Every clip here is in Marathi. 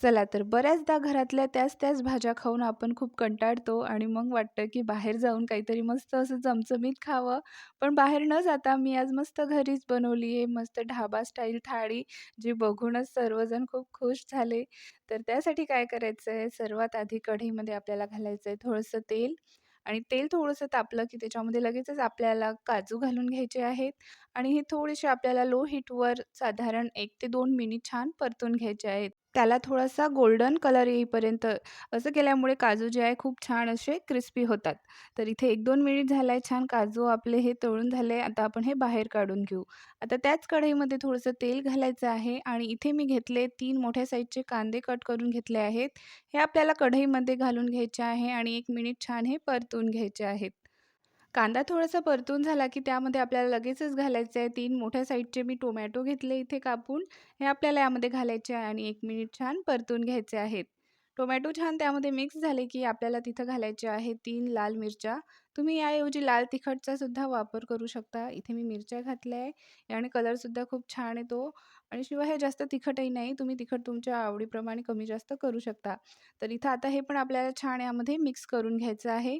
चला तर बऱ्याचदा घरातल्या त्याच त्याच भाज्या खाऊन आपण खूप कंटाळतो आणि मग वाटतं की बाहेर जाऊन काहीतरी मस्त असं चमचमीत खावं. पण बाहेर न जाता मी आज मस्त घरीच बनवली आहे मस्त ढाबा स्टाईल थाळी जी बघूनच सर्वजण खूप खुश झाले. तर त्यासाठी काय करायचं आहे सर्वात आधी कढईमध्ये आपल्याला घालायचं आहे थोडंसं तेल आणि तेल थोडंसं तापलं की त्याच्यामध्ये लगेचच आपल्याला काजू घालून घ्यायचे आहेत आणि हे थोडेसे आपल्याला लो हीटवर साधारण एक ते दोन मिनिट छान परतून घ्यायचे आहेत. त्याला थोडासा गोल्डन कलर येईपर्यंत असं केल्यामुळे काजू जे आहे खूप छान असे क्रिस्पी होतात. तर इथे एक दोन मिनिट झाला आहे छान काजू आपले हे तळून झाले. आता आपण हे बाहेर काढून घेऊ. आता त्याच कढईमध्ये थोडंसं तेल घालायचं आहे आणि इथे मी घेतले तीन मोठ्या साईजचे कांदे कट करून घेतले आहेत. हे आपल्याला कढईमध्ये घालून घ्यायचे आहे आणि एक मिनिट छान हे परतून घ्यायचे आहेत. कांदा थोडासा परतून झाला की त्यामध्ये आपल्याला लगेचच घालायचं आहे. तीन मोठ्या साईजचे मी टोमॅटो घेतले इथे कापून. हे आपल्याला यामध्ये घालायचे आहे आणि एक मिनिट छान परतून घ्यायचे आहेत. टोमॅटो छान त्यामध्ये मिक्स झाले की आपल्याला तिथं घालायचे आहे तीन लाल मिरच्या. तुम्ही याऐवजी लाल तिखटचा सुद्धा वापर करू शकता. इथे मी मिरच्या घातल्या आहे. आणि कलरसुद्धा खूप छान येतो. आणि शिवाय हे जास्त तिखटही नाही. तुम्ही तिखट तुमच्या आवडीप्रमाणे कमी जास्त करू शकता. तर इथं आता हे पण आपल्याला छान यामध्ये मिक्स करून घ्यायचं आहे.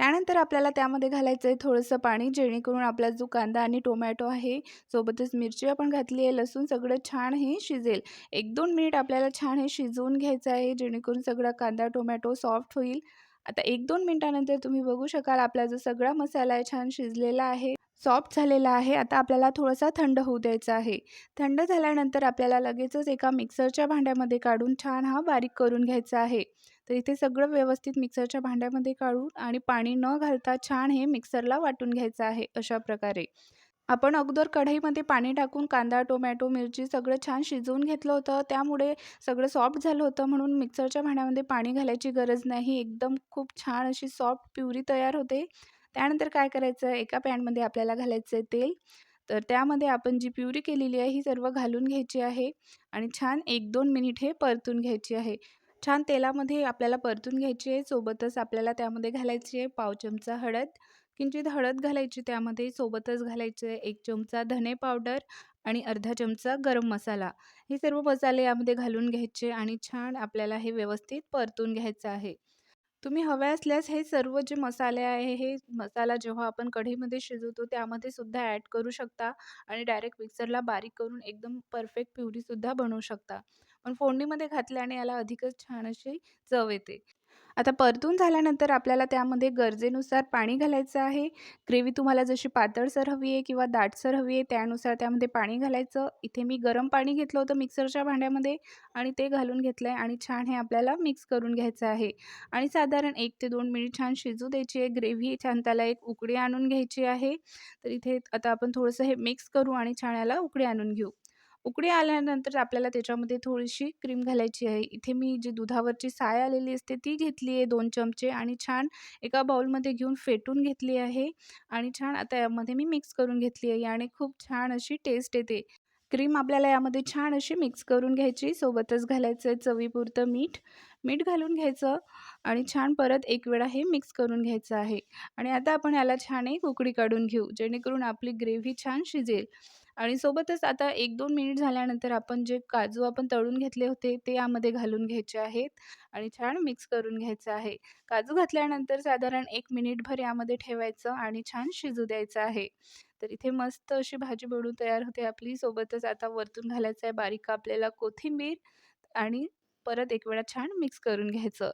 त्यानंतर आपल्याला त्यामध्ये घालायचं आहे थोडंसं पाणी जेणेकरून आपला जो कांदा आणि टोमॅटो आहे सोबतच मिरची आपण घातली आहे लसूण सगळं छान हे शिजेल. एक दोन मिनिट आपल्याला छान हे शिजवून घ्यायचं आहे जेणेकरून सगळा कांदा टोमॅटो सॉफ्ट होईल. आता एक दोन मिनटानंतर तुम्ही बघू शकाल आपला जो सगळा मसाला आहे छान शिजलेला आहे सॉफ्ट झालेला आहे. आता आपल्याला थोडासा थंड होऊ द्यायचा आहे. थंड झाल्यानंतर आपल्याला लगेचच एका मिक्सरच्या भांड्यामध्ये काढून छान हा बारीक करून घ्यायचा आहे. तर इथे सगळं व्यवस्थित मिक्सरच्या भांड्यामध्ये काढून आणि पाणी न घालता छान हे मिक्सरला वाटून घ्यायचं आहे अशा प्रकारे. आपण अगोदर कढईमध्ये पाणी टाकून कांदा टोमॅटो मिरची सगळं छान शिजवून घेतलं होतं. त्यामुळे सगळं सॉफ्ट झालं होतं म्हणून मिक्सरच्या भांड्यामध्ये पाणी घालायची गरज नाही. एकदम खूप छान अशी सॉफ्ट प्युरी तयार होते. त्यानंतर काय करायचं? एका पॅनमध्ये आपल्याला घालायचं आहे तेल. तर त्यामध्ये आपण जी प्युरी केलेली आहे ही सर्व घालून घ्यायची आहे आणि छान एक दोन मिनिट हे परतून घ्यायची आहे. छान तेलामध्ये आपल्याला परतून घ्यायची आहे. सोबतच आपल्याला त्यामध्ये घालायची आहे पाव चमचा हळद. किंचित हळद घालायची त्यामध्ये सोबतच घालायचे एक चमचा धने पावडर आणि अर्धा चमचा गरम मसाला. हे सर्व मसाले यामध्ये घालून घ्यायचे आणि छान आपल्याला हे व्यवस्थित परतून घ्यायचं आहे. तुम्ही हवे असल्यास हे सर्व जे मसाले आहे हे मसाला जेव्हा आपण कढईमध्ये शिजवतो त्यामध्ये सुद्धा ॲड करू शकता आणि डायरेक्ट मिक्सरला बारीक करून एकदम परफेक्ट प्युरीसुद्धा बनवू शकता. पण फोडणीमध्ये घातल्याने याला अधिकच छान अशी चव येते. आता परतून झाल्यानंतर आपल्याला त्यामध्ये गरजेनुसार पाणी घालायचं आहे. ग्रेव्ही तुम्हाला जशी पातळसर हवी आहे किंवा दाटसर हवी आहे त्यानुसार त्यामध्ये पाणी घालायचं. इथे मी गरम पाणी घेतलं होतं मिक्सरच्या भांड्यामध्ये आणि ते घालून घेतलं आहे आणि छान हे आपल्याला मिक्स करून घ्यायचं आहे. आणि साधारण एक ते दोन मिनिट छान शिजू द्यायची आहे. ग्रेव्ही छान त्याला एक उकडी आणून घ्यायची आहे. तर इथे आता आपण थोडंसं हे मिक्स करू आणि छान याला उकडी आणून घेऊ. उकडी आल्यानंतर आपल्याला त्याच्यामध्ये थोडीशी क्रीम घालायची आहे. इथे मी जी दुधावरची साय आलेली असते ती घेतली आहे दोन चमचे आणि छान एका बाउलमध्ये घेऊन फेटून घेतली आहे आणि छान आता यामध्ये मी मिक्स करून घेतली आहे आणि खूप छान अशी टेस्ट येते. क्रीम आपल्याला यामध्ये छान अशी मिक्स करून घ्यायची सोबतच घालायचं आहे चवीपुरतं मीठ. मीठ घालून घ्यायचं आणि छान परत एक वेळा हे मिक्स करून घ्यायचं आहे. आणि आता आपण याला छान एक उकडी काढून घेऊ जेणेकरून आपली ग्रेव्ही छान शिजेल. आणि सोबतच आता एक दोन मिनिट झाल्यानंतर आपण जे काजू आपण तळून घेतले होते ते यामध्ये घालून घ्यायचे आहेत आणि छान मिक्स करून घ्यायचं आहे. काजू घातल्यानंतर साधारण एक मिनिटभर यामध्ये ठेवायचं आणि छान शिजू द्यायचं आहे. तर इथे मस्त अशी भाजी बनवून तयार होते आपली. सोबतच आता वरतून घालायचं आहे बारीक कापलेला कोथिंबीर आणि परत एक वेळा छान मिक्स करून घ्यायचं.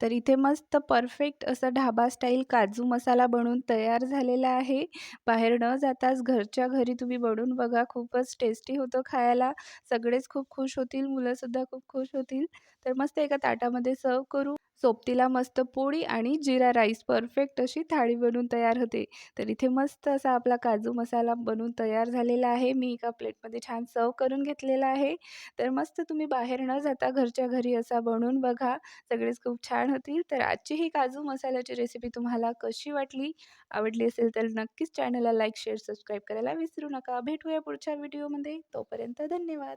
तर इथे मस्त परफेक्ट असा ढाबा स्टाईल काजू मसाला बनवून तयार झालेला आहे. बाहेर न जाताच घरच्या घरी तुम्ही बनवून बघा. खूपच टेस्टी होतं खायला. सगळेच खूप खुश होतील. मुलंसुद्धा खूप खुश होतील. तर मस्त एका ताटामध्ये सर्व करू. सोबतीला मस्त पोळी आणि जिरा राईस. परफेक्ट अशी थाळी बनवून तयार होते. तर इथे मस्त असा आपला काजू मसाला बनवून तयार झालेला आहे. मी एका प्लेटमध्ये छान सर्व करून घेतलेला आहे. तर मस्त तुम्ही बाहेर न जाता घरच्या घरी असा बनवून बघा. सगळेच खूप छान होतील. तर आजची ही काजू मसाल्याची रेसिपी तुम्हाला कशी वाटली? आवडली असेल तर नक्कीच चॅनलला लाईक शेअर सबस्क्राईब करायला विसरू नका. भेटूया पुढच्या व्हिडिओमध्ये तोपर्यंत धन्यवाद.